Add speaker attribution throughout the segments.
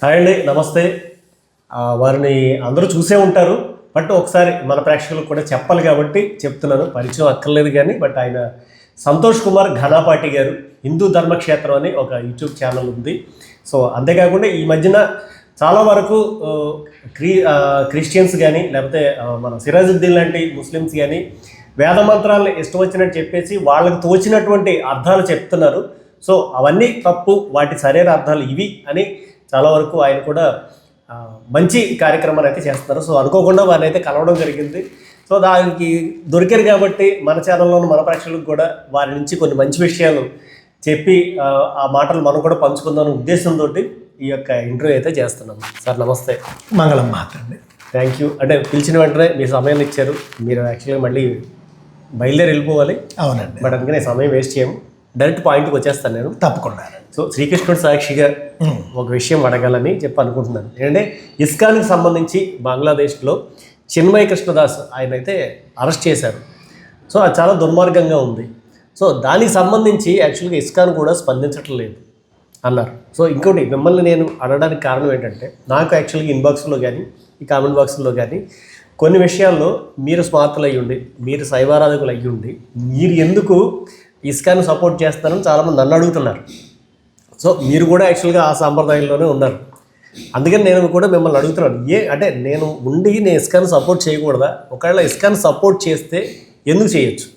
Speaker 1: Hi అండి నమస్తే. వారిని అందరూ చూసే ఉంటారు బట్ ఒకసారి మన ప్రేక్షకులకు కూడా చెప్పాలి కాబట్టి చెప్తున్నాను. పరిచయం అక్కర్లేదు కానీ బట్ ఆయన సంతోష్ కుమార్ ఘనాపాటి గారు హిందూ ధర్మక్షేత్రం అని ఒక యూట్యూబ్ ఛానల్ ఉంది. సో అంతేకాకుండా ఈ మధ్యన చాలా వరకు క్రీ క్రిస్టియన్స్ కానీ లేకపోతే మన సిరాజుద్దీన్ లాంటి ముస్లిమ్స్ కానీ వేద మంత్రాలను ఇష్టం వచ్చినట్టు చెప్పేసి వాళ్ళకు తోచినటువంటి అర్థాలు చెప్తున్నారు. సో అవన్నీ తప్పు వాటి సరైన అర్థాలు ఇవి అని చాలా వరకు ఆయన కూడా మంచి కార్యక్రమాలు అయితే చేస్తున్నారు. సో అనుకోకుండా వారిని అయితే కలవడం జరిగింది. సో దానికి దొరికారు కాబట్టి మన ఛానల్లోని మన ప్రేక్షకులకు కూడా వారి నుంచి కొన్ని మంచి విషయాలు చెప్పి ఆ, మాటలు మనం కూడా పంచుకుందాం ఉద్దేశంతో ఈ యొక్క ఇంటర్వ్యూ అయితే చేస్తున్నాం. సార్ నమస్తే.
Speaker 2: మంగళం మాత్రండి
Speaker 1: థ్యాంక్ యూ అంటే పిలిచిన వెంటనే మీ సమయాన్ని ఇచ్చారు. మీరు యాక్చువల్గా మళ్ళీ బయలుదేరి వెళ్ళిపోవాలి.
Speaker 2: అవునండి.
Speaker 1: బట్ అందుకనే సమయం వేస్ట్ చేయము. డైరెక్ట్ పాయింట్కి వచ్చేస్తాను నేను.
Speaker 2: తప్పకుండా.
Speaker 1: సో శ్రీకృష్ణుడు సాక్షిగా ఒక విషయం అడగాలని చెప్పి అనుకుంటున్నాను. ఏంటంటే ఇస్కాన్కి సంబంధించి బంగ్లాదేశ్లో చిన్మయ కృష్ణదాస్ ఆయన అయితే అరెస్ట్ చేశారు. సో అది చాలా దుర్మార్గంగా ఉంది. సో దానికి సంబంధించి యాక్చువల్గా ఇస్కాన్ కూడా స్పందించటం లేదు అన్నారు. సో ఇంకోటి మిమ్మల్ని నేను అడగడానికి కారణం ఏంటంటే నాకు యాక్చువల్గా ఇన్బాక్స్లో కానీ ఈ కామెంట్ బాక్స్లో కానీ కొన్ని విషయాల్లో మీరు స్మార్తులు అయ్యుండి మీరు శైవారాధకులు అయ్యుండి మీరు ఎందుకు ఇస్కాన్ సపోర్ట్ చేస్తారని చాలామంది నన్ను అడుగుతున్నారు. సో మీరు కూడా యాక్చువల్గా ఆ సాంప్రదాయంలోనే ఉన్నారు. అందుకని నేను కూడా మిమ్మల్ని అడుగుతున్నాను ఏ అంటే నేను ఉండి నేను ఇస్కాన్ సపోర్ట్ చేయకూడదా? ఒకవేళ ఇస్కాన్ సపోర్ట్ చేస్తే ఎందుకు చేయొచ్చు?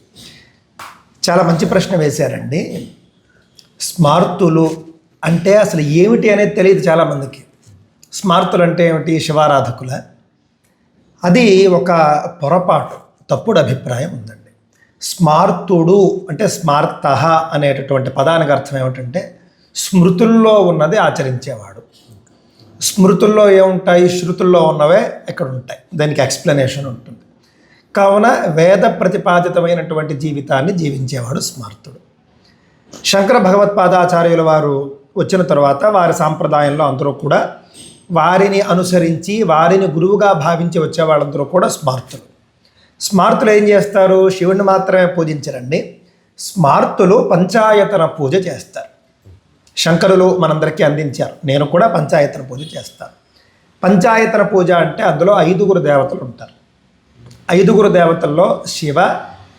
Speaker 2: చాలా మంచి ప్రశ్న వేశారండి. స్మార్తులు అంటే అసలు ఏమిటి అనేది తెలియదు చాలామందికి స్మార్తులు అంటే ఏమిటి? శివారాధకుల. అది ఒక పొరపాటు తప్పుడు అభిప్రాయం ఉందండి. స్మార్తుడు అంటే స్మార్త అనేటటువంటి పదానికి అర్థం ఏమిటంటే స్మృతుల్లో ఉన్నది ఆచరించేవాడు. స్మృతుల్లో ఏముంటాయి? శృతుల్లో ఉన్నవే ఎక్కడ ఉంటాయి దానికి ఎక్స్ప్లెనేషన్ ఉంటుంది. కావున వేద ప్రతిపాదితమైనటువంటి జీవితాన్ని జీవించేవాడు స్మార్తుడు. శంకర భగవత్పాదాచార్యుల వారు వచ్చిన తర్వాత వారి సాంప్రదాయంలో అందరూ కూడా వారిని అనుసరించి వారిని గురువుగా భావించి వచ్చే వాళ్ళందరూ కూడా స్మార్తులు. స్మార్తులు ఏం చేస్తారు? శివుణ్ణి మాత్రమే పూజించరండి. స్మార్తులు పంచాయతన పూజ చేస్తారు. శంకరులు మనందరికీ అందించారు. నేను కూడా పంచాయతన పూజ చేస్తాను. పంచాయతన పూజ అంటే అందులో ఐదుగురు దేవతలు ఉంటారు. ఐదుగురు దేవతల్లో శివ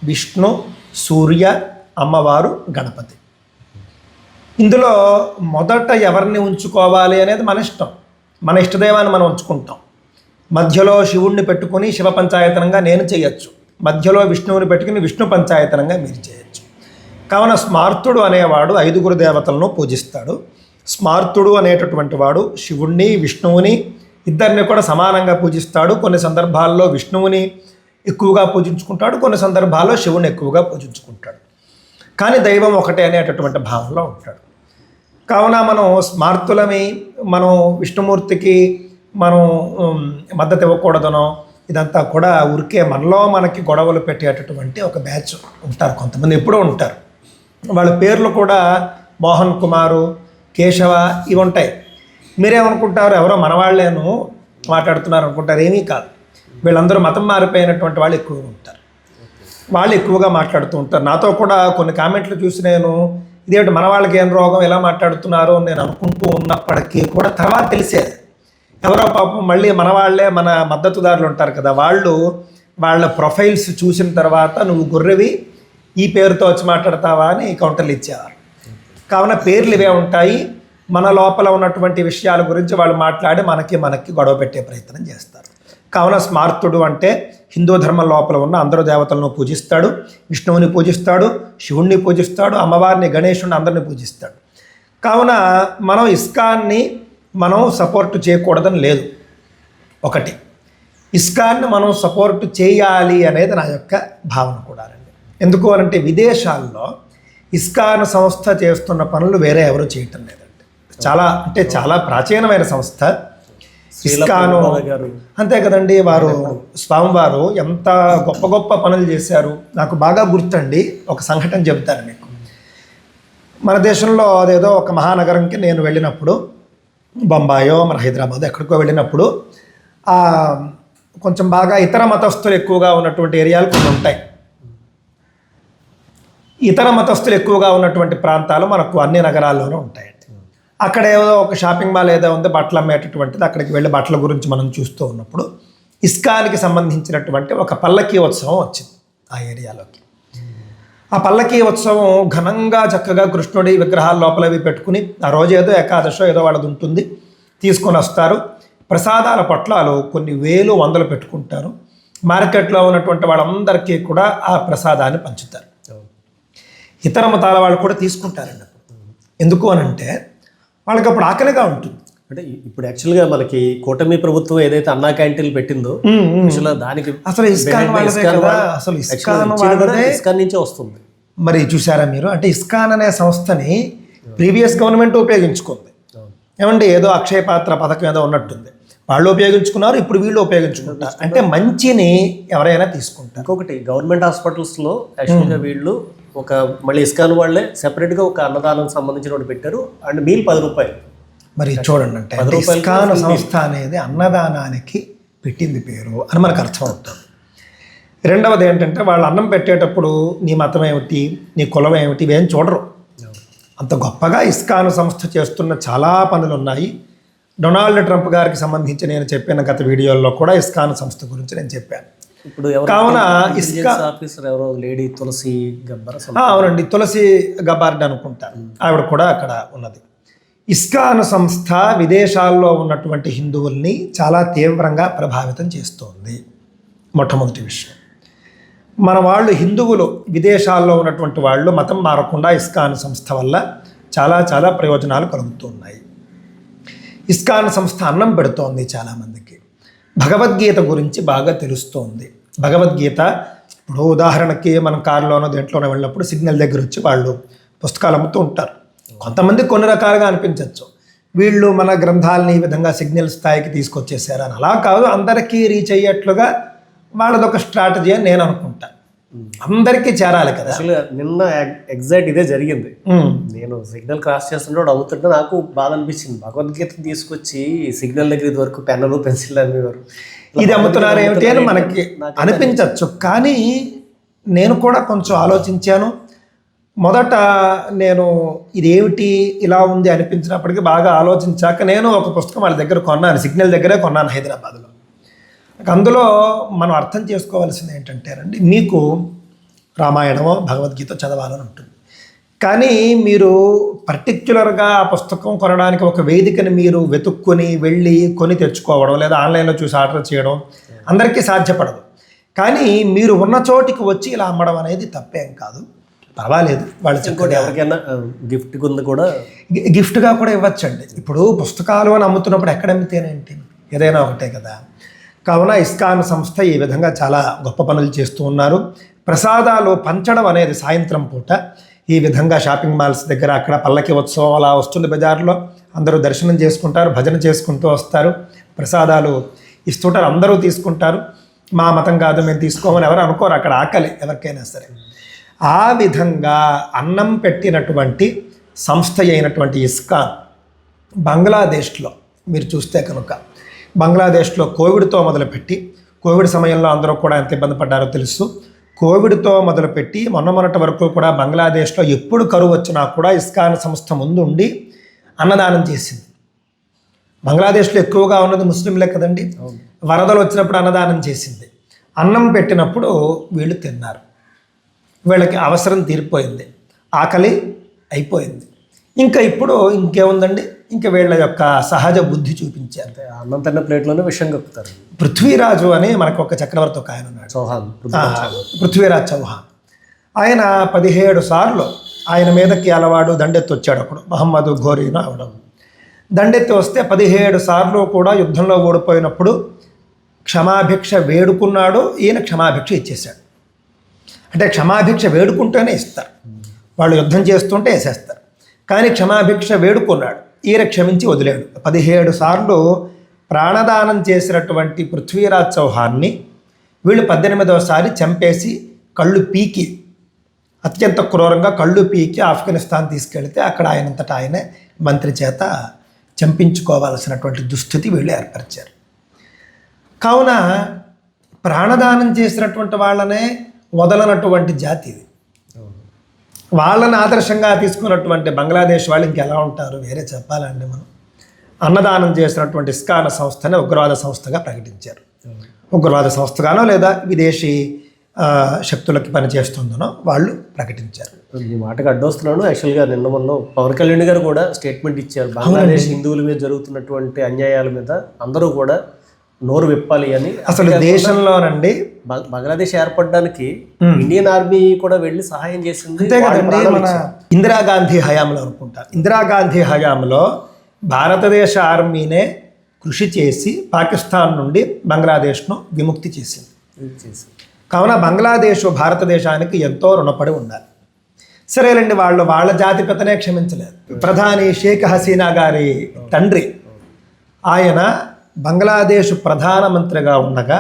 Speaker 2: విష్ణు సూర్య అమ్మవారు గణపతి. ఇందులో మొదట ఎవరిని ఉంచుకోవాలి అనేది మన ఇష్టం. మన ఇష్టదేవాన్ని మనం ఉంచుకుంటాం. మధ్యలో శివుణ్ణి పెట్టుకుని శివ పంచాయతనంగా నేను చేయొచ్చు. మధ్యలో విష్ణువుని పెట్టుకుని విష్ణు పంచాయతనంగా మీరు చేయొచ్చు కావున స్మార్తుడు అనేవాడు ఐదుగురు దేవతలను పూజిస్తాడు. స్మార్తుడు అనేటటువంటి వాడు శివుణ్ణి విష్ణువుని ఇద్దరిని కూడా సమానంగా పూజిస్తాడు. కొన్ని సందర్భాల్లో విష్ణువుని ఎక్కువగా పూజించుకుంటాడు. కొన్ని సందర్భాల్లో శివుని ఎక్కువగా పూజించుకుంటాడు. కానీ దైవం ఒకటే అనేటటువంటి భావంలో ఉంటాడు. కావున మనం స్మార్తులమి మనం విష్ణుమూర్తికి మనం మద్దతు ఇవ్వకూడదనో ఇదంతా కూడా ఊరికే మనలో మనకి గొడవలు పెట్టేటటువంటి ఒక బ్యాచ్ ఉంటారు. కొంతమంది ఎప్పుడూ ఉంటారు. వాళ్ళ పేర్లు కూడా మోహన్ కుమారు కేశవ ఇవి ఉంటాయి. మీరేమనుకుంటారు? ఎవరో మనవాళ్ళేను మాట్లాడుతున్నారు అనుకుంటారు ఏమీ కాదు. వీళ్ళందరూ మతం మారిపోయినటువంటి వాళ్ళు ఎక్కువగా ఉంటారు. వాళ్ళు ఎక్కువగా మాట్లాడుతూ ఉంటారు. నాతో కూడా కొన్ని కామెంట్లు చూసి నేను ఇదేంటి మన వాళ్ళకి ఏం రోగం? ఎలా మాట్లాడుతున్నారో? నేను అనుకుంటూ ఉన్నప్పటికీ కూడా తర్వాత తెలిసేది. ఎవరో పాపం మళ్ళీ మన వాళ్ళే మన మద్దతుదారులు ఉంటారు కదా వాళ్ళు వాళ్ళ ప్రొఫైల్స్ చూసిన తర్వాత నువ్వు గొర్రెవి ఈ పేరుతో వచ్చి మాట్లాడతావా అని కౌంటర్లు ఇచ్చేవారు. కావున పేర్లు ఇవే ఉంటాయి. మన లోపల ఉన్నటువంటి విషయాల గురించి వాళ్ళు మాట్లాడి మనకి మనకి గొడవ పెట్టే ప్రయత్నం చేస్తారు. కావున స్మార్తుడు అంటే హిందూ ధర్మం లోపల ఉన్న అందరూ దేవతలను పూజిస్తాడు విష్ణువుని పూజిస్తాడు శివుణ్ణి పూజిస్తాడు అమ్మవారిని గణేశుని అందరిని పూజిస్తాడు. కావున మనం ఇస్కాన్ని మనం సపోర్ట్ చేయకూడదని లేదు. ఒకటి ఇస్కాన్ని మనం సపోర్ట్ చేయాలి అనేది నా యొక్క భావన కూడా ఎందుకు అనంటే విదేశాల్లో ఇస్కాన్ సంస్థ చేస్తున్న పనులు వేరే ఎవరు చేయటం లేదండి. చాలా అంటే చాలా ప్రాచీనమైన సంస్థ. ఇస్కాను. అంతే కదండి వారు స్వామివారు ఎంత గొప్ప గొప్ప పనులు చేశారు. నాకు బాగా గుర్తండి ఒక సంఘటన చెబుతాను మీకు. మన దేశంలో అదేదో ఒక మహానగరంకి నేను వెళ్ళినప్పుడు బొంబాయో మన హైదరాబాద్ ఎక్కడికో వెళ్ళినప్పుడు కొంచెం బాగా ఇతర మతస్థులు ఎక్కువగా ఉన్నటువంటి ఏరియాలు కొన్ని ఉంటాయి. ఇతర మతస్థులు ఎక్కువగా ఉన్నటువంటి ప్రాంతాలు మనకు అన్ని నగరాల్లోనూ ఉంటాయండి. అక్కడ ఏదో ఒక షాపింగ్ మాల్ ఏదో ఉంది బట్టలు అమ్మేటటువంటిది అక్కడికి వెళ్ళి బట్టల గురించి మనం చూస్తూ ఉన్నప్పుడు ఇస్కానికి సంబంధించినటువంటి ఒక పల్లకీ ఉత్సవం వచ్చింది ఆ ఏరియాలోకి. ఆ పల్లకీ ఉత్సవం ఘనంగా చక్కగా కృష్ణుడి విగ్రహాల లోపల పెట్టుకుని ఆ రోజు ఏదో ఏకాదశో ఏదో వాళ్ళది ఉంటుంది తీసుకొని వస్తారు. ప్రసాదాల పొట్లాలు కొన్ని వేలు వందలు పెట్టుకుంటారు. మార్కెట్లో ఉన్నటువంటి వాళ్ళందరికీ కూడా ఆ ప్రసాదాన్ని పంచుతారు. ఇతర మతాల వాళ్ళు కూడా తీసుకుంటారండి ఎందుకు అని అంటే వాళ్ళకి అప్పుడు ఆకలిగా ఉంటుంది.
Speaker 1: అంటే ఇప్పుడు యాక్చువల్గా మనకి కూటమి ప్రభుత్వం ఏదైతే అన్నా క్యాంటీన్లు పెట్టిందో యాక్చువల్గా దానికి
Speaker 2: అసలు ఇస్కాన్ వాళ్ళదే కదా, అసలు ఇస్కాన్ వాళ్ళదే.
Speaker 1: నుంచే వస్తుంది.
Speaker 2: మరి చూసారా మీరు? అంటే ఇస్కాన్ అనే సంస్థని ప్రీవియస్ గవర్నమెంట్ ఉపయోగించుకుంది. ఏమండి? ఏదో అక్షయ పాత్ర పథకం ఏదో ఉన్నట్టుంది. వాళ్ళు ఉపయోగించుకున్నారు ఇప్పుడు వీళ్ళు ఉపయోగించుకుంటారు అంటే మంచిని ఎవరైనా తీసుకుంటారు.
Speaker 1: ఇంకొకటి గవర్నమెంట్ హాస్పిటల్స్లో యాక్చువల్గా వీళ్ళు ఒక మళ్ళీ ఇస్కాన్ వాళ్ళే సెపరేట్గా ఒక అన్నదానం సంబంధించిన ఒకటి పెట్టారు. అండ్ మీల్ పది రూపాయలు.
Speaker 2: మరి చూడండి అంటే ఇస్కాన్ సంస్థ అనేది అన్నదానానికి పెట్టింది పేరు అని మనకు అర్థమవుతుంది. రెండవది ఏంటంటే వాళ్ళు అన్నం పెట్టేటప్పుడు నీ మతం ఏమిటి నీ కులం ఏమిటి ఇవేం చూడరు. అంత గొప్పగా ఇస్కాన్ సంస్థ చేస్తున్న చాలా పనులు ఉన్నాయి. డొనాల్డ్ ట్రంప్ గారికి సంబంధించి నేను చెప్పిన గత వీడియోల్లో కూడా ఇస్కాన్ సంస్థ గురించి నేను చెప్పాను.
Speaker 1: ఇప్పుడు
Speaker 2: కావున
Speaker 1: ఆఫీసర్ ఎవరో లేడీ తులసి గబ్బర
Speaker 2: అవునండి. తులసి గబార్డ్ అనుకుంటారు ఆవిడ కూడా అక్కడ ఉన్నది. ఇస్కాన్ సంస్థ విదేశాల్లో ఉన్నటువంటి హిందువుల్ని చాలా తీవ్రంగా ప్రభావితం చేస్తోంది. మొట్టమొదటి విషయం. మన వాళ్ళు హిందువులు విదేశాల్లో ఉన్నటువంటి వాళ్ళు మతం మారకుండా ఇస్కాన్ సంస్థ వల్ల చాలా చాలా ప్రయోజనాలు కలుగుతున్నాయి. ఇస్కాన్ సంస్థ అన్నం పెడుతోంది చాలామందికి. భగవద్గీత గురించి బాగా తెలుస్తోంది. భగవద్గీత ఇప్పుడు ఉదాహరణకి మనం కారులోనో దేంట్లోనో వెళ్ళినప్పుడు సిగ్నల్ దగ్గర వచ్చి వాళ్ళు పుస్తకాలు అమ్ముతూ ఉంటారు. కొంతమంది కొన్ని రకాలుగా అనిపించవచ్చు వీళ్ళు మన గ్రంథాలని ఈ విధంగా సిగ్నల్ స్థాయికి తీసుకొచ్చేసారు అని. అలా కాదు అందరికీ రీచ్ అయ్యేట్లుగా వాళ్ళదొక స్ట్రాటజీ అని నేను అనుకుంటాను అందరికీ చేరాలి కదా.
Speaker 1: యాక్చువల్గా నిన్న ఎగ్జాక్ట్ ఇదే జరిగింది. నేను సిగ్నల్ క్రాస్ చేస్తుంటే వాడు అవుతుంటే నాకు బాధ అనిపించింది. భగవద్గీతను తీసుకొచ్చి సిగ్నల్ దగ్గర ఇది వరకు పెన్నులు పెన్సిల్ అనేవారు
Speaker 2: ఇది అమ్ముతున్నారు ఏమిటి అని మనకి అనిపించవచ్చు. కానీ నేను కూడా కొంచెం ఆలోచించాను. మొదట నేను ఇదేమిటి ఇలా ఉంది అనిపించినప్పటికీ బాగా ఆలోచించాక నేను ఒక పుస్తకం వాళ్ళ దగ్గర కొన్నాను. సిగ్నల్ దగ్గరే కొన్నాను హైదరాబాద్లో. అందులో మనం అర్థం చేసుకోవాల్సింది ఏంటంటేనండి మీకు రామాయణమో భగవద్గీత చదవాలని ఉంటుంది. కానీ మీరు పర్టిక్యులర్గా ఆ పుస్తకం కొనడానికి ఒక వేదికని మీరు వెతుక్కొని వెళ్ళి కొని తెచ్చుకోవడం లేదా ఆన్లైన్లో చూసి ఆర్డర్ చేయడం అందరికీ సాధ్యపడదు. కానీ మీరు ఉన్న చోటికి వచ్చి ఇలా అమ్మడం అనేది తప్పేం కాదు. పర్వాలేదు వాళ్ళు
Speaker 1: ఇంకోటి ఎవరికైనా గిఫ్ట్ కింద కూడా
Speaker 2: గి- గిఫ్ట్గా కూడా ఇవ్వచ్చండి. ఇప్పుడు పుస్తకాలు అని అమ్ముతున్నప్పుడు ఎక్కడ అమ్మితేనేంటి? ఏదైనా ఒకటే కదా. కావున ఇస్కాన్ సంస్థ ఈ విధంగా చాలా గొప్ప పనులు చేస్తూ ఉన్నారు. ప్రసాదాలు పంచడం అనేది సాయంత్రం పూట. ఈ విధంగా షాపింగ్ మాల్స్ దగ్గర అక్కడ పల్లకి ఉత్సవం అలా వస్తుంది బజార్లో. అందరూ దర్శనం చేసుకుంటారు భజన చేసుకుంటూ వస్తారు. ప్రసాదాలు ఇస్తుంటారు అందరూ తీసుకుంటారు. మా మతం కాదు మేము తీసుకోమని ఎవరు అనుకోరు అక్కడ ఆకలి ఎవరికైనా సరే. ఆ విధంగా అన్నం పెట్టినటువంటి సంస్థ అయినటువంటి ఇస్కాన్ బంగ్లాదేశ్లో మీరు చూస్తే కనుక బంగ్లాదేశ్లో కోవిడ్తో మొదలుపెట్టి కోవిడ్ సమయంలో అందరూ కూడా ఎంత ఇబ్బంది పడ్డారో తెలుసు. కోవిడ్తో మొదలుపెట్టి మొన్న మొన్నటి వరకు కూడా బంగ్లాదేశ్లో ఎప్పుడు కరువు వచ్చినా కూడా ఇస్కాన్ సంస్థ ముందు ఉండి అన్నదానం చేసింది. బంగ్లాదేశ్లో ఎక్కువగా ఉన్నది ముస్లింలే కదండి. వరదలు వచ్చినప్పుడు అన్నదానం చేసింది. అన్నం పెట్టినప్పుడు వీళ్ళు తిన్నారు. వీళ్ళకి అవసరం తీరిపోయింది. ఆకలి అయిపోయింది. ఇంకా ఇప్పుడు ఇంకేముందండి? ఇంకా వీళ్ళ యొక్క సహజ బుద్ధి చూపించారు
Speaker 1: అన్నం తిన్న ప్లేట్లోనే విషయం కప్పుతారు
Speaker 2: పృథ్వీరాజు అని మనకు ఒక చక్రవర్తి ఒక ఆయన ఉన్నాడు.
Speaker 1: చౌహాన్
Speaker 2: పృథ్వీరాజ్ చౌహాన్. ఆయన పదిహేడు సార్లు ఆయన మీదకి అలవాడు దండెత్తి వచ్చాడు అప్పుడు. మహమ్మద్ ఘోరీను అవడం దండెత్తి వస్తే పదిహేడు సార్లు కూడా యుద్ధంలో ఓడిపోయినప్పుడు క్షమాభిక్ష వేడుకున్నాడు. ఈయన క్షమాభిక్ష ఇచ్చేశాడు. అంటే క్షమాభిక్ష వేడుకుంటేనే ఇస్తారు. వాళ్ళు యుద్ధం చేస్తుంటే వేసేస్తారు. కానీ క్షమాభిక్ష వేడుకున్నాడు. ఈయన క్షమించి వదిలేడు పదిహేడు సార్లు ప్రాణదానం చేసినటువంటి పృథ్వీరాజ్ చౌహాన్ని వీళ్ళు పద్దెనిమిదవసారి చంపేసి కళ్ళు పీకి అత్యంత క్రూరంగా కళ్ళు పీకి ఆఫ్ఘనిస్తాన్ తీసుకెళ్తే అక్కడ ఆయనంతటా ఆయనే మంత్రి చేత చంపించుకోవాల్సినటువంటి దుస్థితి వీళ్ళు ఏర్పరిచారు. కావున ప్రాణదానం చేసినటువంటి వాళ్ళనే వదలనటువంటి జాతి ఇది. వాళ్ళని ఆదర్శంగా తీసుకున్నటువంటి బంగ్లాదేశ్ వాళ్ళు ఇంకెలా ఉంటారు? వేరే చెప్పాలండి మనం. అన్నదానం చేసినటువంటి ఇస్కాన సంస్థని ఉగ్రవాద సంస్థగా ప్రకటించారు. ఉగ్రవాద సంస్థగానో లేదా విదేశీ శక్తులకి పనిచేస్తుందనో వాళ్ళు ప్రకటించారు.
Speaker 1: ఈ మాటకు అడ్డొస్తున్నాను. యాక్చువల్గా నిన్న మొన్న పవన్ కళ్యాణ్ గారు కూడా స్టేట్మెంట్ ఇచ్చారు. బంగ్లాదేశ్ హిందువుల మీద జరుగుతున్నటువంటి అన్యాయాల మీద అందరూ కూడా నోరు విప్పాలి అని
Speaker 2: అసలు దేశంలోనండి
Speaker 1: బంగ్లాదేశ్ ఏర్పడడానికి ఇండియన్ ఆర్మీ కూడా వెళ్ళి సహాయం చేసింది
Speaker 2: ఇందిరాగాంధీ హయాంలో అనుకుంటా. ఇందిరాగాంధీ హయాంలో భారతదేశ ఆర్మీనే కృషి చేసి పాకిస్తాన్ నుండి బంగ్లాదేశ్ను విముక్తి చేసింది.
Speaker 1: చేసి
Speaker 2: కావున బంగ్లాదేశ్ భారతదేశానికి ఎంతో రుణపడి ఉండాలి. సరేలేండి వాళ్ళు వాళ్ళ జాతిపితనే క్షమించలేదు. ప్రధాని షేక్ హసీనా గారి తండ్రి. ఆయన బంగ్లాదేశ్ ప్రధానమంత్రిగా ఉండగా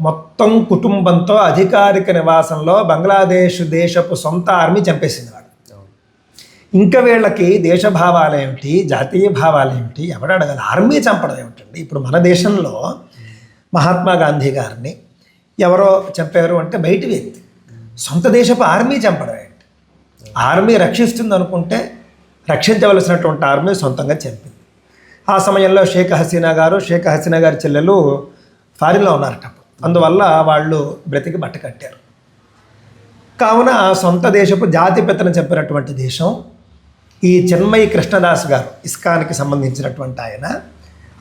Speaker 2: మొత్తం కుటుంబంతో అధికారిక నివాసంలో బంగ్లాదేశ్ దేశపు సొంత ఆర్మీ చంపేసింది వాడు. ఇంకా వీళ్ళకి దేశభావాలు ఏమిటి జాతీయ భావాలు ఏమిటి ఎవడు అడగాలి? ఆర్మీ చంపడం ఏమిటండి? ఇప్పుడు మన దేశంలో మహాత్మా గాంధీ గారిని ఎవరో చంపారు అంటే బయటి వ్యక్తి సొంత దేశపు ఆర్మీ చంపడం ఏంటి? ఆర్మీ రక్షిస్తుంది అనుకుంటే రక్షించవలసినటువంటి ఆర్మీ సొంతంగా చంపింది. ఆ సమయంలో షేక్ హసీనా గారు షేక్ హసీనా గారి చెల్లెలు ఫారిన్లో ఉన్నారట. అందువల్ల వాళ్ళు బ్రతికి బట్ట కట్టారు. కావున సొంత దేశపు జాతిపితను చెప్పినటువంటి దేశం ఈ చిన్మయి కృష్ణదాస్ గారు ఇస్కాన్కి సంబంధించినటువంటి ఆయన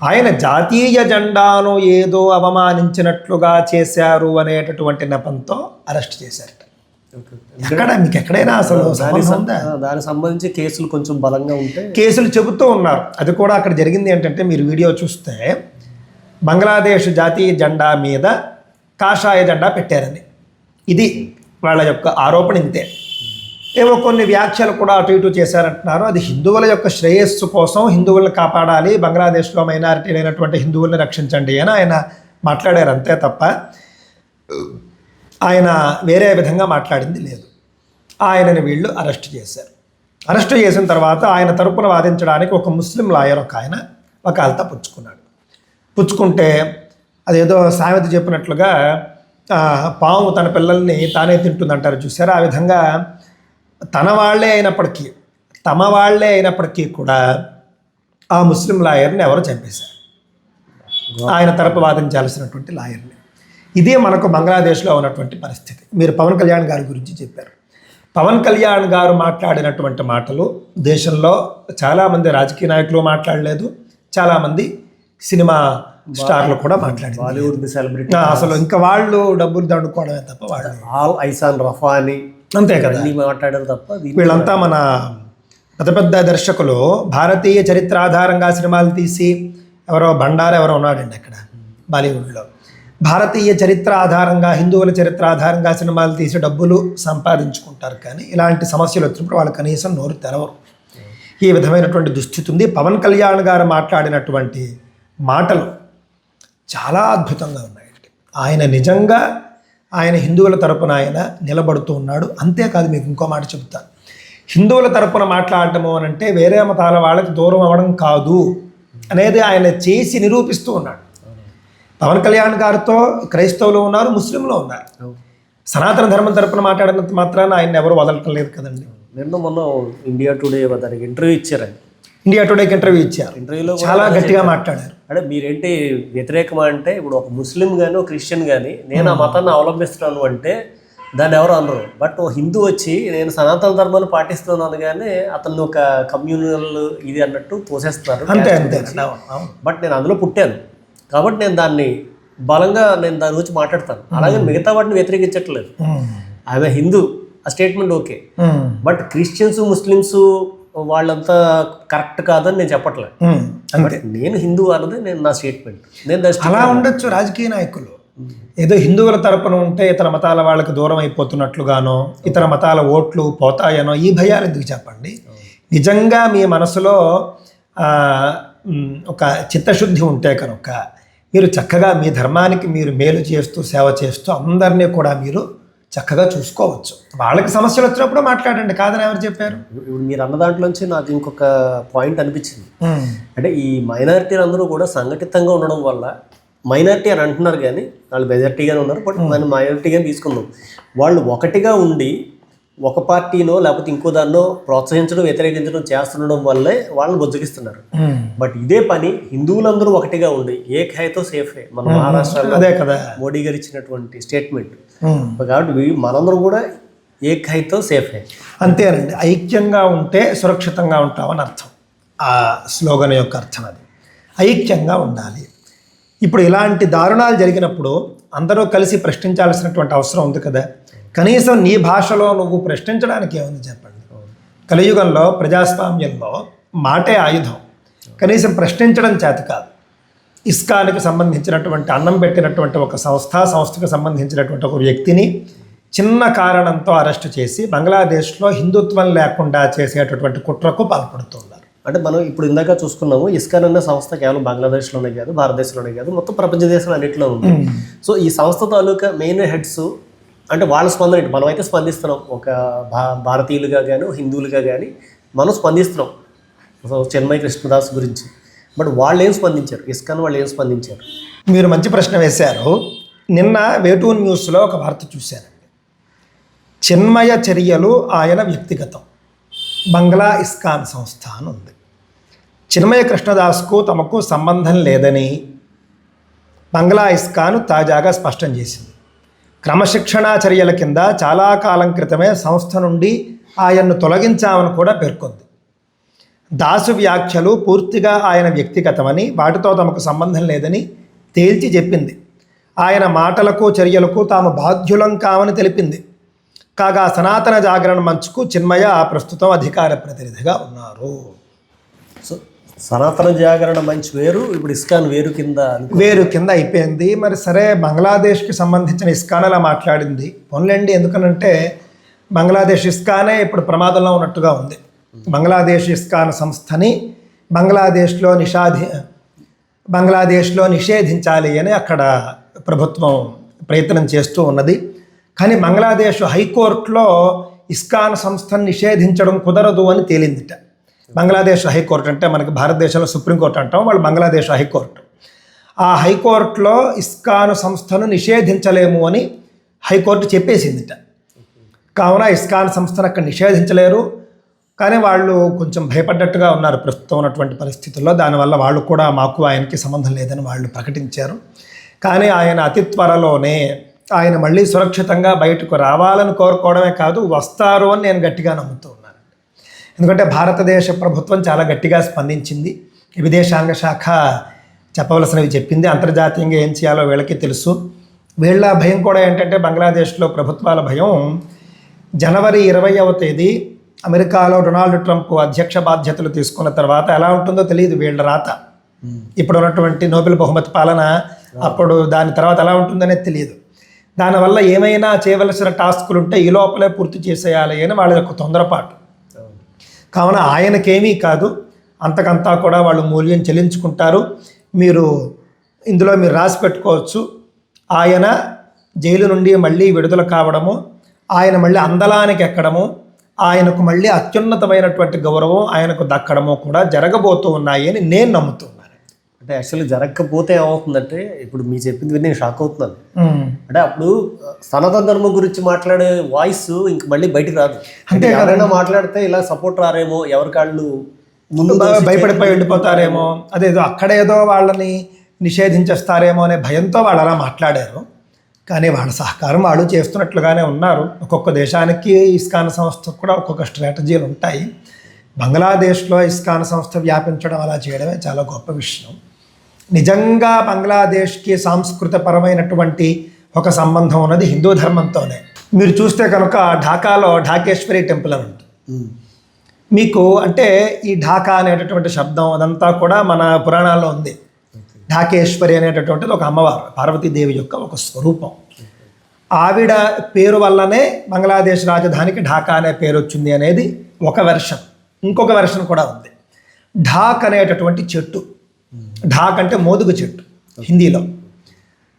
Speaker 2: ఆయన జాతీయ జెండాను ఏదో అవమానించినట్లుగా చేశారు అనేటటువంటి నెపంతో అరెస్ట్ చేశారట. ఎక్కడ మీకు ఎక్కడైనా అసలు
Speaker 1: దానికి సంబంధించి కేసులు కొంచెం బలంగా ఉంటే
Speaker 2: కేసులు చెబుతూ ఉన్నారు. అది కూడా అక్కడ జరిగింది ఏంటంటే మీరు వీడియో చూస్తే బంగ్లాదేశ్ జాతీయ జెండా మీద కాషాయ జెండా పెట్టారని. ఇది వాళ్ళ యొక్క ఆరోపణ ఇంతే. ఏవో కొన్ని వ్యాఖ్యలు కూడా అటు ఇటు చేశారంటున్నారు. అది హిందువుల యొక్క శ్రేయస్సు కోసం హిందువులను కాపాడాలి బంగ్లాదేశ్లో మైనారిటీ లేనటువంటి హిందువుల్ని రక్షించండి అని ఆయన మాట్లాడారు అంతే తప్ప ఆయన వేరే విధంగా మాట్లాడింది లేదు. ఆయనని వీళ్ళు అరెస్ట్ చేశారు. అరెస్ట్ చేసిన తర్వాత ఆయన తరపున వాదించడానికి ఒక ముస్లిం లాయర్ ఒక ఆయన ఒక అల్త పుచ్చుకున్నాడు. పుచ్చుకుంటే అదేదో సామెత చెప్పినట్లుగా పాము తన పిల్లల్ని తానే తింటుందంటారు చూసారా ఆ విధంగా తన వాళ్ళే అయినప్పటికీ తమ వాళ్ళే అయినప్పటికీ కూడా ఆ ముస్లిం లాయర్ని ఎవరు చంపేశారు? ఆయన తరపు వాదించాల్సినటువంటి లాయర్ని. ఇదే మనకు బంగ్లాదేశ్లో ఉన్నటువంటి పరిస్థితి. మీరు పవన్ కళ్యాణ్ గారి గురించి చెప్పారు. పవన్ కళ్యాణ్ గారు మాట్లాడినటువంటి మాటలు దేశంలో చాలామంది రాజకీయ నాయకులు మాట్లాడలేదు. చాలామంది సినిమా స్టార్లు కూడా మాట్లాడింది
Speaker 1: బాలీవుడ్ సెలబ్రిటీ
Speaker 2: అసలు ఇంకా వాళ్ళు డబ్బులు దండుకోవడమే తప్ప వాళ్ళు
Speaker 1: ఆల్ ఐసాన్ రఫా అని
Speaker 2: అంతే కదా.
Speaker 1: మాట్లాడారు తప్ప
Speaker 2: వీళ్ళంతా మన పెద్ద పెద్ద దర్శకులు భారతీయ చరిత్ర ఆధారంగా సినిమాలు తీసి ఎవరో బండారు ఎవరో ఉన్నాడండి అక్కడ బాలీవుడ్లో. భారతీయ చరిత్ర ఆధారంగా హిందువుల చరిత్ర ఆధారంగా సినిమాలు తీసి డబ్బులు సంపాదించుకుంటారు కానీ ఇలాంటి సమస్యలు వచ్చినప్పుడు వాళ్ళు కనీసం నోరు తెరవరు. ఈ విధమైనటువంటి దుస్థితి ఉంది. పవన్ కళ్యాణ్ గారు మాట్లాడినటువంటి మాటలు చాలా అద్భుతంగా ఉన్నాయి. ఆయన నిజంగా ఆయన హిందువుల తరపున ఆయన నిలబడుతూ ఉన్నాడు. అంతేకాదు మీకు ఇంకో మాట చెబుతాను హిందువుల తరపున మాట్లాడటము అని అంటే వేరే మతాల వాళ్ళకి దూరం అవ్వడం కాదు అనేది ఆయన చేసి నిరూపిస్తూ ఉన్నాడు. పవన్ కళ్యాణ్ గారితో క్రైస్తవులు ఉన్నారు ముస్లింలు ఉన్నారు. సనాతన ధర్మం తరపున మాట్లాడినంత మాత్రాన ఆయన ఎవరు వదలటం లేదు కదండి.
Speaker 1: నిన్న మొన్న ఇండియా టుడే దానికి ఇంటర్వ్యూ ఇచ్చారు ఆయన
Speaker 2: ఇండియా టుడేకి ఇంటర్వ్యూ ఇచ్చారు.
Speaker 1: ఇంటర్వ్యూలో
Speaker 2: చాలా గట్టిగా మాట్లాడారు.
Speaker 1: అంటే మీరేంటి వ్యతిరేకమా అంటే ఇప్పుడు ఒక ముస్లిం కానీ ఒక క్రిస్టియన్ కానీ నేను ఆ మతాన్ని అవలంబిస్తున్నాను అంటే దాన్ని ఎవరు అనరు. బట్ ఓ హిందూ వచ్చి నేను సనాతన ధర్మాన్ని పాటిస్తున్నాను కానీ అతన్ని ఒక కమ్యూనల్ ఇది అన్నట్టు తోసేస్తున్నారు
Speaker 2: అంతే అంతే.
Speaker 1: బట్ నేను అందులో పుట్టాను. కాబట్టి నేను దాన్ని బలంగా నేను దాని గురించి మాట్లాడతాను. అలాగే మిగతా వాటిని వ్యతిరేకించట్లేదు. ఆమె హిందూ ఆ statement okay. But Christians Muslims వాళ్ళంతా కరెక్ట్ కాదని నేను చెప్పట్లేదు.
Speaker 2: అంతే.
Speaker 1: నేను హిందూ అన్నది నేను నా స్టేట్మెంట్. నేను
Speaker 2: అలా ఉండొచ్చు రాజకీయ నాయకులు. ఏదో హిందువుల తరపున ఉంటే ఇతర మతాల వాళ్ళకి దూరం అయిపోతున్నట్లుగానో ఇతర మతాల ఓట్లు పోతాయనో ఈ భయాలు ఎందుకు చెప్పండి? నిజంగా మీ మనసులో ఒక చిత్తశుద్ధి ఉంటే కనుక మీరు చక్కగా మీ ధర్మానికి మీరు మేలు చేస్తూ సేవ చేస్తూ అందరినీ కూడా మీరు చక్కగా చూసుకోవచ్చు. వాళ్ళకి సమస్యలు వచ్చినప్పుడు మాట్లాడండి. కాదని ఎవరు చెప్పారు?
Speaker 1: ఇప్పుడు మీరు అన్న దాంట్లోంచి నాకు ఇంకొక పాయింట్ అనిపించింది. అంటే ఈ మైనారిటీలు అందరూ కూడా సంఘటితంగా ఉండడం వల్ల మైనారిటీ అని అంటున్నారు కానీ వాళ్ళు మెజారిటీగానే ఉన్నారు. బట్ మనం మైనారిటీగానే తీసుకుందాం. వాళ్ళు ఒకటిగా ఉండి ఒక పార్టీనో లేకపోతే ఇంకో దాన్నో ప్రోత్సహించడం వ్యతిరేకించడం చేస్తుండడం వల్లే వాళ్ళని బుజ్జగిస్తున్నారు. బట్ ఇదే పని హిందువులందరూ ఒకటిగా ఉండి ఏకైతో సేఫే. మన మహారాష్ట్రలో
Speaker 2: అదే కదా.
Speaker 1: మోడీ గారు ఇచ్చినటువంటి స్టేట్మెంట్. కాబట్టి మనందరం కూడా ఏకైతో సేఫే.
Speaker 2: అంతేనండి. ఐక్యంగా ఉంటే సురక్షితంగా ఉంటామని అర్థం. ఆ స్లోగన్ యొక్క అర్థం అది. ఐక్యంగా ఉండాలి. ఇప్పుడు ఇలాంటి దారుణాలు జరిగినప్పుడు అందరూ కలిసి ప్రశ్నించాల్సినటువంటి అవసరం ఉంది కదా. కనీసం నీ భాషలో నువ్వు ప్రశ్నించడానికి ఏముంది చెప్పండి? కలియుగంలో ప్రజాస్వామ్యంలో మాటే ఆయుధం. కనీసం ప్రశ్నించడం చేత కాదు. ఇస్కాన్కి సంబంధించినటువంటి అన్నం పెట్టినటువంటి ఒక సంస్థ సంస్థకు సంబంధించినటువంటి ఒక వ్యక్తిని చిన్న కారణంతో అరెస్ట్ చేసి బంగ్లాదేశ్లో హిందుత్వం లేకుండా చేసేటటువంటి కుట్రకు పాల్పడుతున్నారు.
Speaker 1: అంటే మనం ఇప్పుడు ఇందాక చూసుకున్నాము ఇస్కాన్ అనే సంస్థ కేవలం బంగ్లాదేశ్లోనే కాదు భారతదేశంలోనే కాదు మొత్తం ప్రపంచ దేశాలు అన్నింటిలో ఉంది. సో ఈ సంస్థ తాలూకా మెయిన్ హెడ్స్ అంటే వాళ్ళ స్పందన ఏంటి? మనమైతే స్పందిస్తున్నాం. ఒక భా భారతీయులుగా కానీ హిందువులుగా కానీ మనం స్పందిస్తున్నాం. సో కృష్ణదాస్ గురించి. బట్ వాళ్ళు ఏం స్పందించారు? ఇస్కాన్ వాళ్ళు ఏం స్పందించారు?
Speaker 2: మీరు మంచి ప్రశ్న వేశారు. నిన్న వేటూన్ న్యూస్లో ఒక వార్త చూశానండి. చిన్మయ చర్యలు ఆయన వ్యక్తిగతం. బంగ్లా ఇస్కాన్ సంస్థ అని ఉంది. చిన్మయ కృష్ణదాస్కు తమకు సంబంధం లేదని బంగ్లా ఇస్కాన్ తాజాగా స్పష్టం చేసింది. క్రమశిక్షణా చర్యల కింద చాలా కాలం క్రితమే సంస్థ నుండి ఆయన్ను తొలగించామని కూడా పేర్కొంది. దాసు వ్యాఖ్యలు పూర్తిగా ఆయన వ్యక్తిగతమని వాటితో తమకు సంబంధం లేదని తేల్చి చెప్పింది. ఆయన మాటలకు చర్యలకు తాము బాధ్యులం కామని తెలిపింది. కాగా సనాతన జాగరణ మంచుకు చిన్మయ ప్రస్తుతం అధికార ప్రతినిధిగా ఉన్నారు.
Speaker 1: సో సనాతన జాగరణ మంచి వేరు ఇప్పుడు ఇస్కాన్ వేరు కింద
Speaker 2: వేరు కింద అయిపోయింది. మరి సరే బంగ్లాదేశ్కి సంబంధించిన ఇస్కాన్ అలా మాట్లాడింది. పోన్లేండి ఎందుకనంటే బంగ్లాదేశ్ ఇస్కానే ఇప్పుడు ప్రమాదంలో ఉన్నట్టుగా ఉంది. బంగ్లాదేశ్ ఇస్కాన్ సంస్థని బంగ్లాదేశ్లో నిషాధి బంగ్లాదేశ్లో నిషేధించాలి అని అక్కడ ప్రభుత్వం ప్రయత్నం చేస్తూ ఉన్నది. కానీ బంగ్లాదేశ్ హైకోర్టులో ఇస్కాన్ సంస్థను నిషేధించడం కుదరదు అని తేలిందిట. బంగ్లాదేశ్ హైకోర్టు అంటే మనకి భారతదేశంలో సుప్రీంకోర్టు అంటాం వాళ్ళు బంగ్లాదేశ్ హైకోర్టు ఆ హైకోర్టులో ఇస్కాన్ సంస్థను నిషేధించలేము అని హైకోర్టు చెప్పేసిందిట. కావున ఇస్కాన్ సంస్థను అక్కడ నిషేధించలేరు. కానీ వాళ్ళు కొంచెం భయపడ్డట్టుగా ఉన్నారు ప్రస్తుతం ఉన్నటువంటి పరిస్థితుల్లో. దానివల్ల వాళ్ళు కూడా మాకు ఆయనకి సంబంధం లేదని వాళ్ళు ప్రకటించారు. కానీ ఆయన అతి త్వరలోనే ఆయన మళ్ళీ సురక్షితంగా బయటకు రావాలని కోరుకోవడమే కాదు వస్తారు అని నేను గట్టిగా నమ్ముతూ ఎందుకంటే భారతదేశ ప్రభుత్వం చాలా గట్టిగా స్పందించింది. విదేశాంగ శాఖ చెప్పవలసినవి చెప్పింది. అంతర్జాతీయంగా ఏం చేయాలో వీళ్ళకి తెలుసు. వీళ్ళ భయం కూడా ఏంటంటే బంగ్లాదేశ్లో ప్రభుత్వాల భయం. జనవరి ఇరవైవ తేదీ అమెరికాలో డొనాల్డ్ ట్రంప్ అధ్యక్ష బాధ్యతలు తీసుకున్న తర్వాత ఎలా ఉంటుందో తెలియదు వీళ్ళ రాత. ఇప్పుడు ఉన్నటువంటి నోబెల్ బహుమతి పాలన అప్పుడు దాని తర్వాత ఎలా ఉంటుందనేది తెలియదు. దానివల్ల ఏమైనా చేయవలసిన టాస్కులు ఉంటే ఈ లోపలే పూర్తి చేసేయాలి అని వాళ్ళ యొక్క తొందరపాటు. కావున ఆయనకేమీ కాదు అంతకంతా కూడా వాళ్ళు మూల్యం చెల్లించుకుంటారు. మీరు ఇందులో మీరు రాసి పెట్టుకోవచ్చు ఆయన జైలు నుండి మళ్ళీ విడుదల కావడము ఆయన మళ్ళీ అందలానికి ఎక్కడము ఆయనకు మళ్ళీ అత్యున్నతమైనటువంటి గౌరవం ఆయనకు దక్కడము కూడా జరగబోతూ ఉన్నాయి అని నేను నమ్ముతున్నాను
Speaker 1: అంటే యాక్చువల్లీ జరగకపోతే ఏమవుతుందంటే ఇప్పుడు మీ చెప్పింది విని నేను షాక్ అవుతున్నాను. అంటే అప్పుడు సనాతన ధర్మం గురించి మాట్లాడే వాయిస్ ఇంక మళ్ళీ బయటికి రాదు. అంటే ఎవరైనా మాట్లాడితే ఇలా సపోర్ట్ రారేమో ఎవరి కాళ్ళు ముందు
Speaker 2: భయపడిపోయి వెళ్ళిపోతారేమో అదేదో అక్కడేదో వాళ్ళని నిషేధించేస్తారేమో అనే భయంతో వాళ్ళు అలా మాట్లాడారు. కానీ వాళ్ళ సహకారం వాళ్ళు చేస్తున్నట్లుగానే ఉన్నారు. ఒక్కొక్క దేశానికి ఇస్కాన్ సంస్థకు కూడా ఒక్కొక్క స్ట్రాటజీలు ఉంటాయి. బంగ్లాదేశ్లో ఇస్కాన్ సంస్థ వ్యాపించడం అలా చేయడమే చాలా గొప్ప విషయం. నిజంగా బంగ్లాదేశ్కి సాంస్కృతిపరమైనటువంటి ఒక సంబంధం ఉన్నది హిందూ ధర్మంతోనే. మీరు చూస్తే కనుక ఢాకాలో ఢాకేశ్వరి టెంపుల్ అని ఉంటుంది. మీకు అంటే ఈ ఢాకా అనేటటువంటి శబ్దం అదంతా కూడా మన పురాణాల్లో ఉంది. ఢాకేశ్వరి అనేటటువంటిది ఒక అమ్మవారు పార్వతీదేవి యొక్క ఒక స్వరూపం. ఆవిడ పేరు వల్లనే బంగ్లాదేశ్ రాజధానికి ఢాకా అనే పేరు వచ్చింది అనేది ఒక వెర్షన్. ఇంకొక వెర్షన్ కూడా ఉంది. ఢాక్ అనేటటువంటి చెట్టు. ఢాక్ అంటే మోదుగు చెట్టు హిందీలో.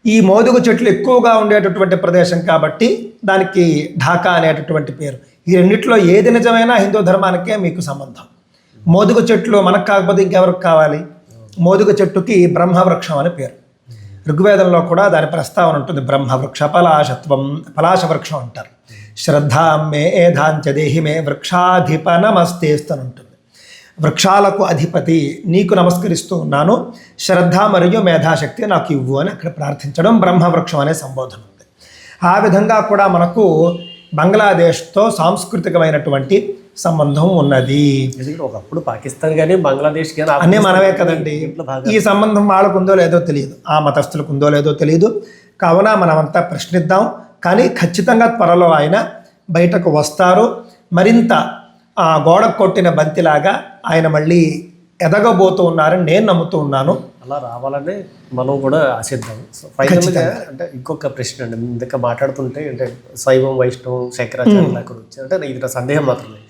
Speaker 2: ఈ మోదుగు చెట్లు ఎక్కువగా ఉండేటటువంటి ప్రదేశం కాబట్టి దానికి ఢాకా అనేటటువంటి పేరు. ఈ రెండిట్లో ఏది నిజమైనా హిందూ ధర్మానికే మీకు సంబంధం. మోదుగు చెట్లు మనకు కాకపోతే ఇంకెవరికి కావాలి? మోదుగు చెట్టుకి బ్రహ్మవృక్షం అని పేరు. ఋగ్వేదంలో కూడా దాని ప్రస్తావన ఉంటుంది బ్రహ్మవృక్ష పలాశత్వం పలాశ వృక్షం అంటారు. శ్రద్ధాం మే ఏధాంచ దేహి మే వృక్షాధిప నమస్తేస్తని ఉంటుంది. వృక్షాలకు అధిపతి నీకు నమస్కరిస్తూ ఉన్నాను. శ్రద్ధ మరియు మేధాశక్తి నాకు ఇవ్వు అని అక్కడ ప్రార్థించడం బ్రహ్మవృక్షం అనే సంబోధన ఉంది. ఆ విధంగా కూడా మనకు బంగ్లాదేశ్తో సాంస్కృతికమైనటువంటి సంబంధం ఉన్నది.
Speaker 1: ఒకప్పుడు పాకిస్తాన్ కానీ బంగ్లాదేశ్ కానీ
Speaker 2: అన్నీ మనవే కదండి. ఈ సంబంధం వాళ్ళకు ఉందో లేదో తెలియదు. ఆ మతస్థులకు ఉందో లేదో తెలియదు. కావున మనమంతా ప్రశ్నిద్దాం. కానీ ఖచ్చితంగా త్వరలో ఆయన బయటకు వస్తారు. మరింత ఆ గోడ కొట్టిన బంతిలాగా ఆయన మళ్ళీ ఎదగబోతూ ఉన్నారని నేను నమ్ముతూ ఉన్నాను.
Speaker 1: అలా రావాలని మనం కూడా ఆశిద్దాం. సో ఫైనల్గా అంటే ఇంకొక ప్రశ్న అండి. ఇందాక మాట్లాడుతుంటే అంటే శైవం వైష్ణవం శంకరాచార్య లాగా వచ్చారు. అంటే ఇది నా సందేహం మాత్రమే.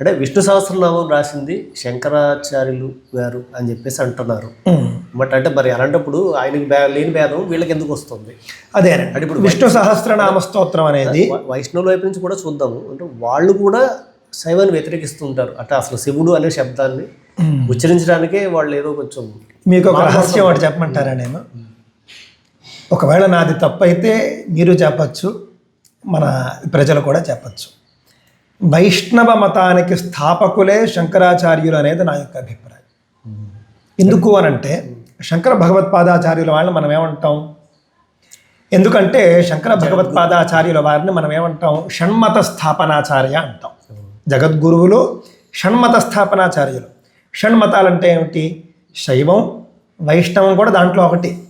Speaker 1: అంటే విష్ణు సహస్రనామం రాసింది శంకరాచార్యులు గారు అని చెప్పేసి అంటున్నారు. బట్ అంటే మరి అలాంటప్పుడు ఆయనకి లేని భేదం వీళ్ళకి ఎందుకు వస్తుంది?
Speaker 2: అదేనండి
Speaker 1: అంటే ఇప్పుడు
Speaker 2: విష్ణు సహస్రనామ స్తోత్రం అనేది
Speaker 1: వైష్ణవుల వైపు నుంచి కూడా చూద్దాము. అంటే వాళ్ళు కూడా శైవాన్ని వ్యతిరేకిస్తూ ఉంటారు అంటే అసలు శివుడు అనే శబ్దాన్ని ఉచ్చరించడానికే వాళ్ళు ఏదో కొంచెం
Speaker 2: మీకు ఒక రహస్యం ఒకటి చెప్పమంటారా నేను? ఒకవేళ నాది తప్పు అయితే మీరు చెప్పచ్చు మన ప్రజలు కూడా చెప్పచ్చు. వైష్ణవ మతానికి స్థాపకులే శంకరాచార్యులు అనేది నా యొక్క అభిప్రాయం. ఎందుకు అనంటే శంకర భగవత్పాదాచార్యుల వాళ్ళని మనం ఏమంటాం? ఎందుకంటే శంకర భగవత్పాదాచార్యుల వారిని మనం ఏమంటాం? షణ్మత స్థాపనాచార్య అంటాం. జగద్గురువులు షణ్మత స్థాపనాచార్యులు షణ్మతాలంటే ఏమిటి? శైవం వైష్ణవం కూడా దాంట్లో ఒకటి.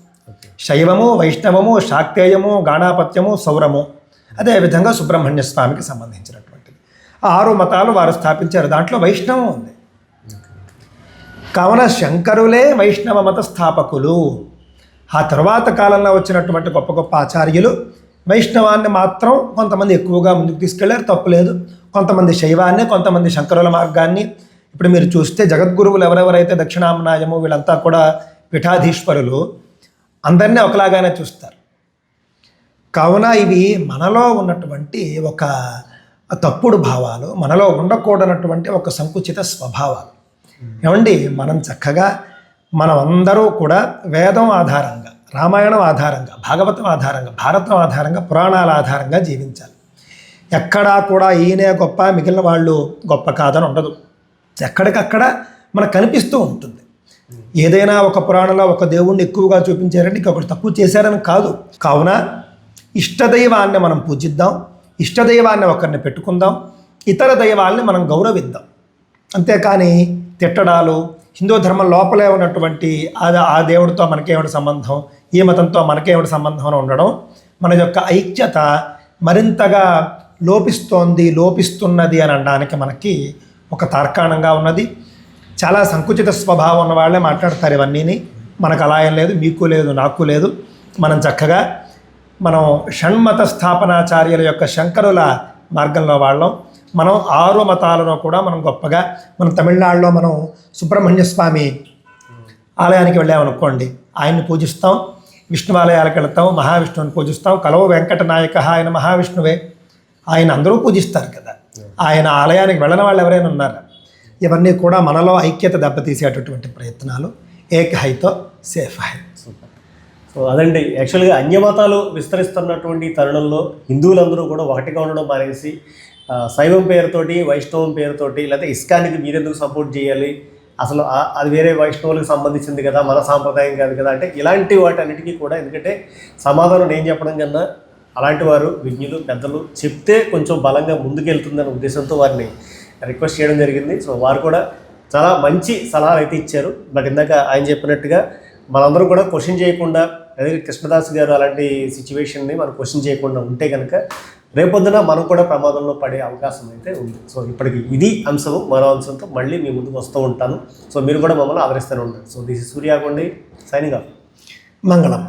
Speaker 2: శైవము వైష్ణవము శాక్తేయము గాణాపత్యము సౌరము. అదేవిధంగా సుబ్రహ్మణ్య స్వామికి సంబంధించినటువంటిది. ఆరు మతాలు వారు స్థాపించారు. దాంట్లో వైష్ణవం ఉంది. కావున శంకరులే వైష్ణవ మత స్థాపకులు. ఆ తర్వాత కాలంలో వచ్చినటువంటి గొప్ప గొప్ప ఆచార్యులు వైష్ణవాన్ని మాత్రం కొంతమంది ఎక్కువగా ముందుకు తీసుకెళ్ళారు తప్పులేదు. కొంతమంది శైవాన్ని కొంతమంది శంకరుల మార్గాన్ని. ఇప్పుడు మీరు చూస్తే జగద్గురువులు ఎవరెవరైతే దక్షిణామనాయము వీళ్ళంతా కూడా పీఠాధీశ్వరులు అందరినీ ఒకలాగానే చూస్తారు. కావున ఇవి మనలో ఉన్నటువంటి ఒక తప్పుడు భావాలు మనలో ఉండకూడనటువంటి ఒక సంకుచిత స్వభావాలు. ఏమండి? మనం చక్కగా మనం అందరూ కూడా వేదం ఆధారంగా రామాయణం ఆధారంగా భాగవతం ఆధారంగా భారతం ఆధారంగా పురాణాల ఆధారంగా జీవించాలి. ఎక్కడా కూడా ఈయనే గొప్ప మిగిలిన వాళ్ళు గొప్ప కాదని ఉండదు. ఎక్కడికక్కడ మనకు కనిపిస్తూ ఉంటుంది. ఏదైనా ఒక పురాణంలో ఒక దేవుణ్ణి ఎక్కువగా చూపించారని ఇంకొకటి తక్కువ చేశారని కాదు. కావున ఇష్టదైవాన్ని మనం పూజిద్దాం ఇష్టదైవాన్ని ఒకరిని పెట్టుకుందాం ఇతర దైవాల్ని మనం గౌరవిద్దాం. అంతేకాని తిట్టడాలు హిందూ ధర్మం లోపలే ఉన్నటువంటి ఆ ఆ దేవుడితో మనకేమిటి సంబంధం ఈ మతంతో మనకేమిటి సంబంధం ఉండడం మన యొక్క ఐక్యత మరింతగా లోపిస్తోంది లోపిస్తున్నది అని అనడానికి మనకి ఒక తార్కాణంగా ఉన్నది. చాలా సంకుచిత స్వభావం ఉన్న వాళ్ళే మాట్లాడతారు ఇవన్నీని. మనకు అలా ఏం లేదు మీకు లేదు నాకు లేదు. మనం చక్కగా మనం షణ్మత స్థాపనాచార్యుల యొక్క శంకరుల మార్గంలో వాళ్ళం. మనం ఆరు మతాలను కూడా మనం గొప్పగా మనం తమిళనాడులో మనం సుబ్రహ్మణ్య స్వామి ఆలయానికి వెళ్ళామనుకోండి ఆయన్ని పూజిస్తాం. విష్ణువాలయాలకు వెళతాం మహావిష్ణువుని పూజిస్తాం కలవ వెంకట నాయక ఆయన మహావిష్ణువే. ఆయన అందరూ పూజిస్తారు కదా. ఆయన ఆలయానికి వెళ్ళని వాళ్ళు ఎవరైనా ఉన్నారా? ఇవన్నీ కూడా మనలో ఐక్యత దెబ్బతీసేటటువంటి ప్రయత్నాలు. ఏక్ హైతో సేఫ్ హై.
Speaker 1: సో అదండి. యాక్చువల్గా అన్యమతాలు విస్తరిస్తున్నటువంటి తరుణంలో హిందువులందరూ కూడా ఒకటిగా ఉండడం మానేసి శైవం పేరుతోటి వైష్ణవం పేరుతోటి లేకపోతే ఇస్కానికి మీరెందుకు సపోర్ట్ చేయాలి? అసలు అది వేరే వైష్ణవులకు సంబంధించింది కదా మన సాంప్రదాయం కాదు కదా అంటే ఇలాంటి వాటన్నిటికీ కూడా ఎందుకంటే సమాధానం నేను చెప్పడం కన్నా అలాంటి వారు విజ్ఞులు పెద్దలు చెప్తే కొంచెం బలంగా ముందుకెళ్తుందనే ఉద్దేశంతో వారిని రిక్వెస్ట్ చేయడం జరిగింది. సో వారు కూడా చాలా మంచి సలహాలు అయితే ఇచ్చారు. బట్ ఇందాక ఆయన చెప్పినట్టుగా మనందరం కూడా క్వశ్చన్ చేయకుండా అదే కృష్ణదాస్ గారు అలాంటి సిచ్యువేషన్ని మనం క్వశ్చన్ చేయకుండా ఉంటే కనుక రేపొద్దున మనం కూడా ప్రమాదంలో పడే అవకాశం అయితే ఉంది. సో ఇప్పటికి ఇది అంశము. మరో అంశంతో మళ్ళీ మీ ముందుకు వస్తూ ఉంటాను. సో మీరు కూడా మమ్మల్ని ఆదరిస్తూనే ఉంటారు so this Suryakondi signing off
Speaker 2: మంగళం